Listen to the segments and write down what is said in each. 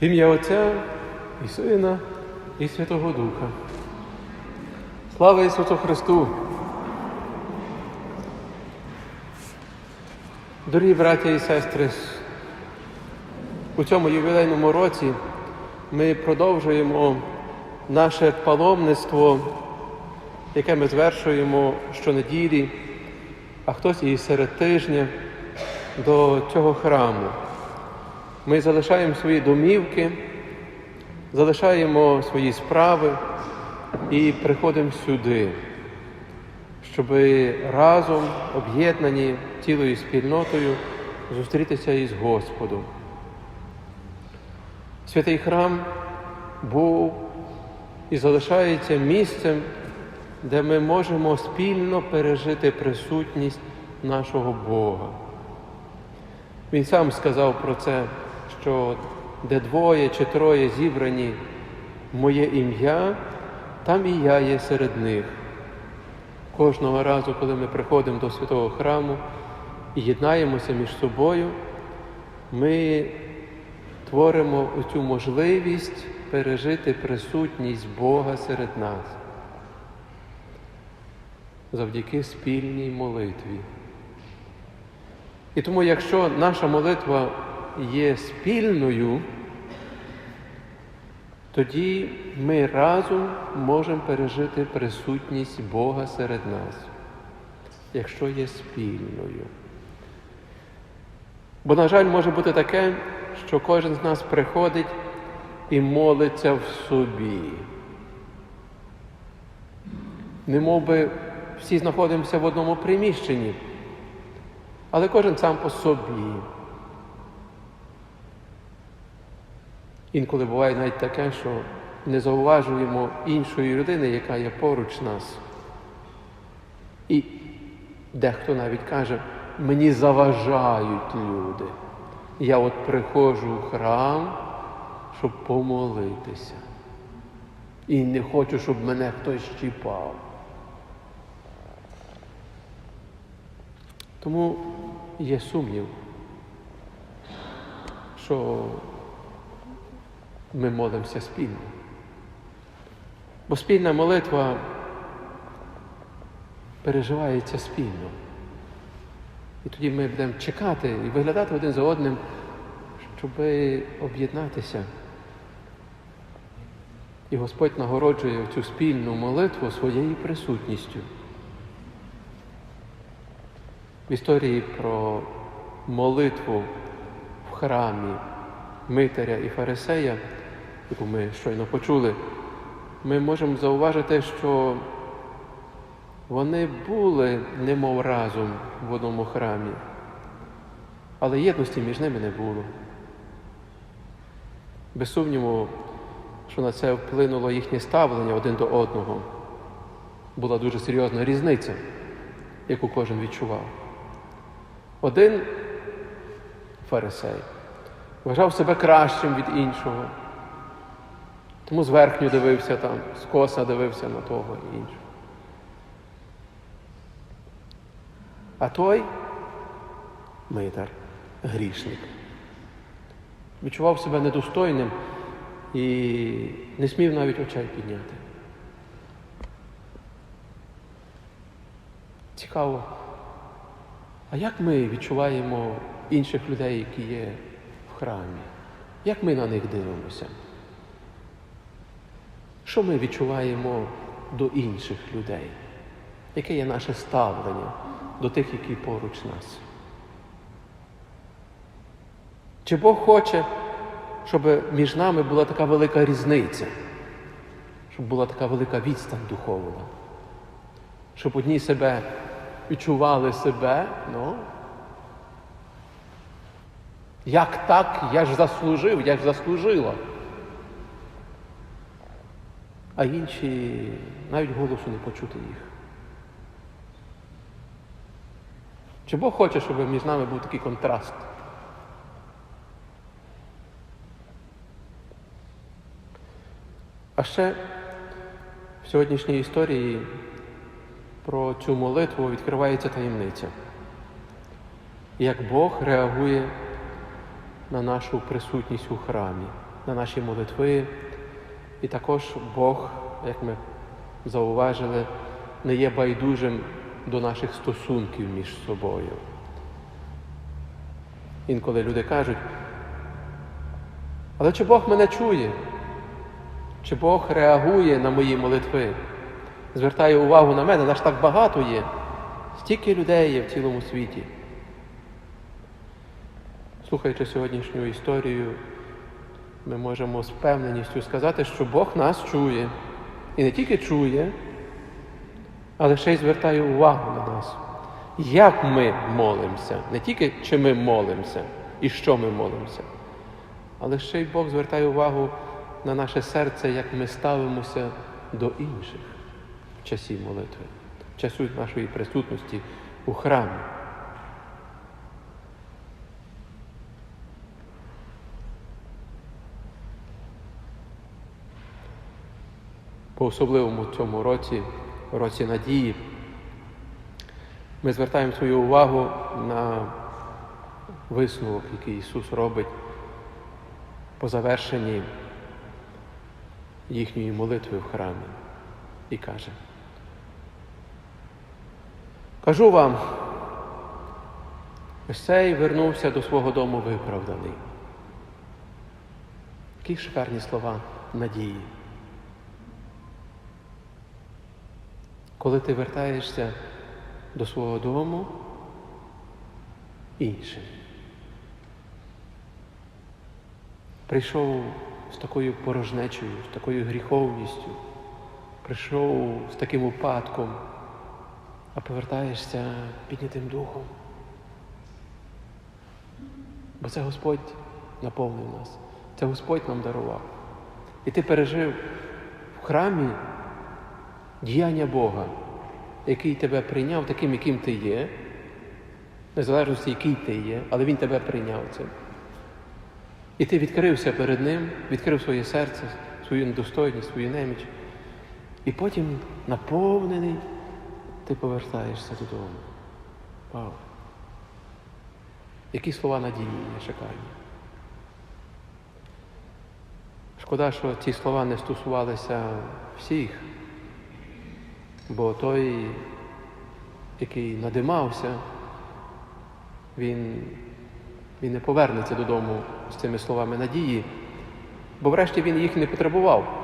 В ім'я Отця і Сина, і Святого Духа. Слава Ісусу Христу! Дорогі браття і сестри, у цьому ювілейному році ми продовжуємо наше паломництво, яке ми звершуємо щонеділі, а хтось і серед тижня до цього храму. Ми залишаємо свої домівки, залишаємо свої справи і приходимо сюди, щоб разом, об'єднані цілою спільнотою, зустрітися із Господом. Святий храм був і залишається місцем, де ми можемо спільно пережити присутність нашого Бога. Він сам сказав про це, що де двоє чи троє зібрані моє ім'я, там і я є серед них. Кожного разу, коли ми приходимо до святого храму і єднаємося між собою, ми творимо цю можливість пережити присутність Бога серед нас завдяки спільній молитві. І тому, якщо наша молитва є спільною, тоді ми разом можемо пережити присутність Бога серед нас, якщо є спільною. Бо, на жаль, може бути таке, що кожен з нас приходить і молиться в собі. Не би всі знаходимося в одному приміщенні, але кожен сам по собі. Інколи буває навіть таке, що не зауважуємо іншої людини, яка є поруч нас. І дехто навіть каже, мені заважають люди. Я от приходжу в храм, щоб помолитися. І не хочу, щоб мене хтось щіпав. Тому є сумнів, що ми молимося спільно. Бо спільна молитва переживається спільно. І тоді ми будемо чекати і виглядати один за одним, щоб об'єднатися. І Господь нагороджує цю спільну молитву своєю присутністю. В історії про молитву в храмі Митаря і Фарисея, яку ми щойно почули, ми можемо зауважити, що вони були немов разом в одному храмі, але єдності між ними не було. Без сумніву, що на це вплинуло їхнє ставлення один до одного. Була дуже серйозна різниця, яку кожен відчував. Один фарисей вважав себе кращим від іншого, тому зверхню дивився там, скоса дивився на того і іншого. А той митар, грішник, відчував себе недостойним і не смів навіть очей підняти. Цікаво. А як ми відчуваємо інших людей, які є храмі? Як ми на них дивимося? Що ми відчуваємо до інших людей? Яке є наше ставлення до тих, які поруч нас? Чи Бог хоче, щоб між нами була така велика різниця, щоб була така велика відстань духовна, щоб одні себе відчували себе, ну, як так, я ж заслужив, я ж заслужила. А інші навіть голосу не почути їх. Чи Бог хоче, щоб між нами був такий контраст? А ще в сьогоднішній історії про цю молитву відкривається таємниця. Як Бог реагує на нашу присутність у храмі. на наші молитви. І також Бог, як ми зауважили, не є байдужим до наших стосунків між собою. Інколи люди кажуть, але чи Бог мене чує? Чи Бог реагує на мої молитви? Звертає увагу на мене, нас так багато є, стільки людей є в цілому світі. Слухаючи сьогоднішню історію, ми можемо з впевненістю сказати, що Бог нас чує. І не тільки чує, але ще й звертає увагу на нас. Як ми молимося, не тільки чи ми молимося і що ми молимося, але ще й Бог звертає увагу на наше серце, як ми ставимося до інших в часі молитви, в часу нашої присутності у храмі. По особливому цьому році, році надії, ми звертаємо свою увагу на висновок, який Ісус робить по завершенні їхньої молитви в храмі і каже. Кажу вам, ось цей вернувся до свого дому виправданий. Які шикарні слова надії. Коли ти вертаєшся до свого дому іншим. Прийшов з такою порожнечою, з такою гріховністю, прийшов з таким упадком, а повертаєшся піднятим духом. Бо це Господь наповнив нас, це Господь нам дарував. І ти пережив в храмі діяння Бога, який тебе прийняв таким, яким ти є, незалежно, який ти є, але Він тебе прийняв цим. І ти відкрився перед Ним, відкрив своє серце, свою недостойність, свою неміч. І потім наповнений ти повертаєшся додому. Вау! Які слова надії є шикарні. Шкода, що ці слова не стосувалися всіх, бо той, який надимався, він, він не повернеться додому з цими словами надії, бо врешті він їх не потребував.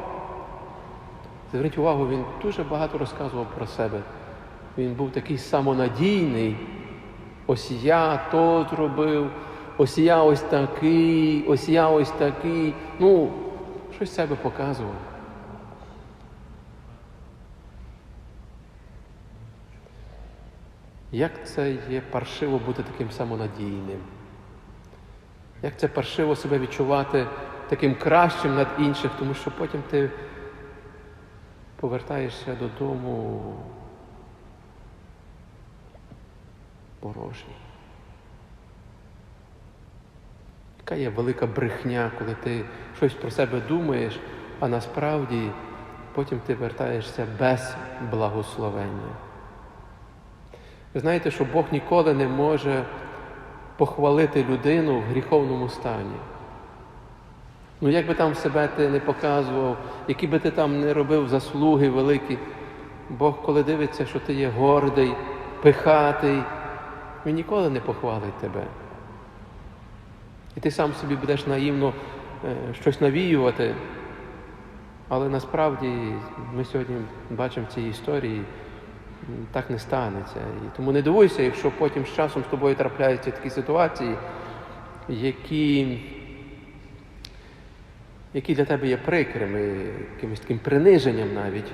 Зверніть увагу, він дуже багато розказував про себе. Він був такий самонадійний. Ось я то зробив, ось я ось такий, ось я ось такий. Ну, щось себе показував. Як це є паршиво бути таким самонадійним? Як це паршиво себе відчувати таким кращим над інших, тому що потім ти повертаєшся додому порожній. Яка є велика брехня, коли ти щось про себе думаєш, а насправді потім ти вертаєшся без благословення. Ви знаєте, що Бог ніколи не може похвалити людину в гріховному стані. Ну, як би там себе ти не показував, які би ти там не робив заслуги великі, Бог, коли дивиться, що ти є гордий, пихатий, Він ніколи не похвалить тебе. І ти сам собі будеш наївно е, щось навіювати. Але насправді ми сьогодні бачимо в цій історії, так не станеться. І тому не дивуйся, якщо потім з часом з тобою трапляються такі ситуації, які які для тебе є прикрими, якимось таким приниженням навіть.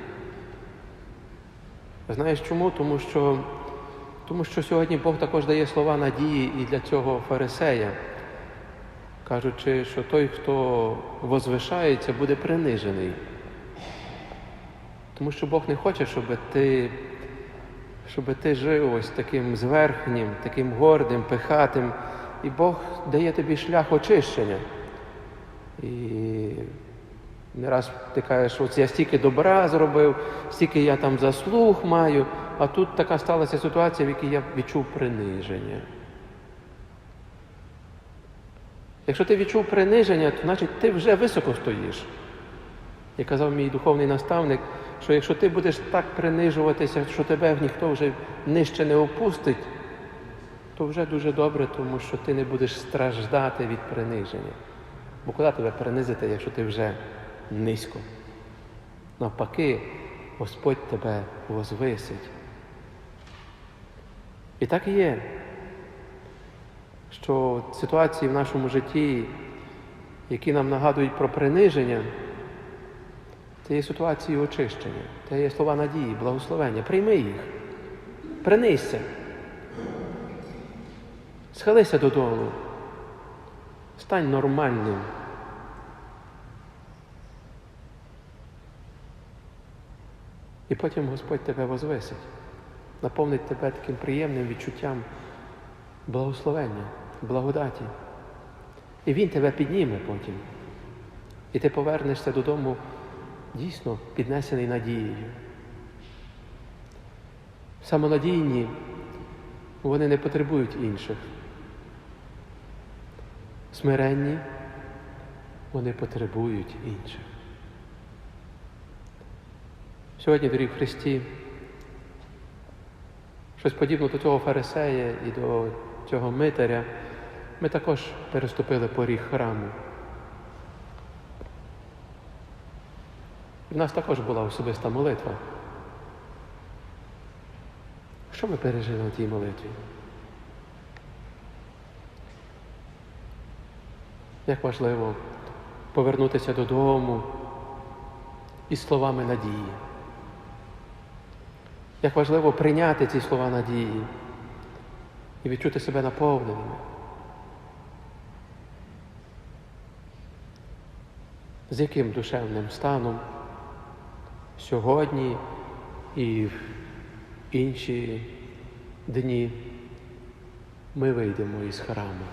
Знаєш чому? Тому що, Тому що сьогодні Бог також дає слова надії і для цього фарисея, кажучи, що той, хто возвишається, буде принижений. Тому що Бог не хоче, щоб ти щоб ти жив ось таким зверхнім, таким гордим, пихатим, і Бог дає тобі шлях очищення. І не раз ти кажеш, ось я стільки добра зробив, стільки я там заслуг маю, а тут така сталася ситуація, в якій я відчув приниження. Якщо ти відчув приниження, то значить ти вже високо стоїш. Як казав мій духовний наставник, що якщо ти будеш так принижуватися, що тебе ніхто вже нижче не опустить, то вже дуже добре, тому що ти не будеш страждати від приниження. Бо куди тебе принизити, якщо ти вже низько? Навпаки, Господь тебе возвисить. І так і є, що ситуації в нашому житті, які нам нагадують про приниження, це є ситуації очищення, це є слова надії, благословення. Прийми їх, принизься, схилися додолу, стань нормальним. І потім Господь тебе возвисить, наповнить тебе таким приємним відчуттям благословення, благодаті. І Він тебе підніме потім. І ти повернешся додому дійсно піднесений надією. Самонадійні, вони не потребують інших. Смиренні, вони потребують інших. Сьогодні, доріг Христі, щось подібне до цього фарисея і до цього митаря, ми також переступили поріг храму. В нас також була особиста молитва. Що ми пережили на тій молитві? Як важливо повернутися додому із словами надії. Як важливо прийняти ці слова надії і відчути себе наповненими. З яким душевним станом сьогодні і в інші дні ми вийдемо із храму.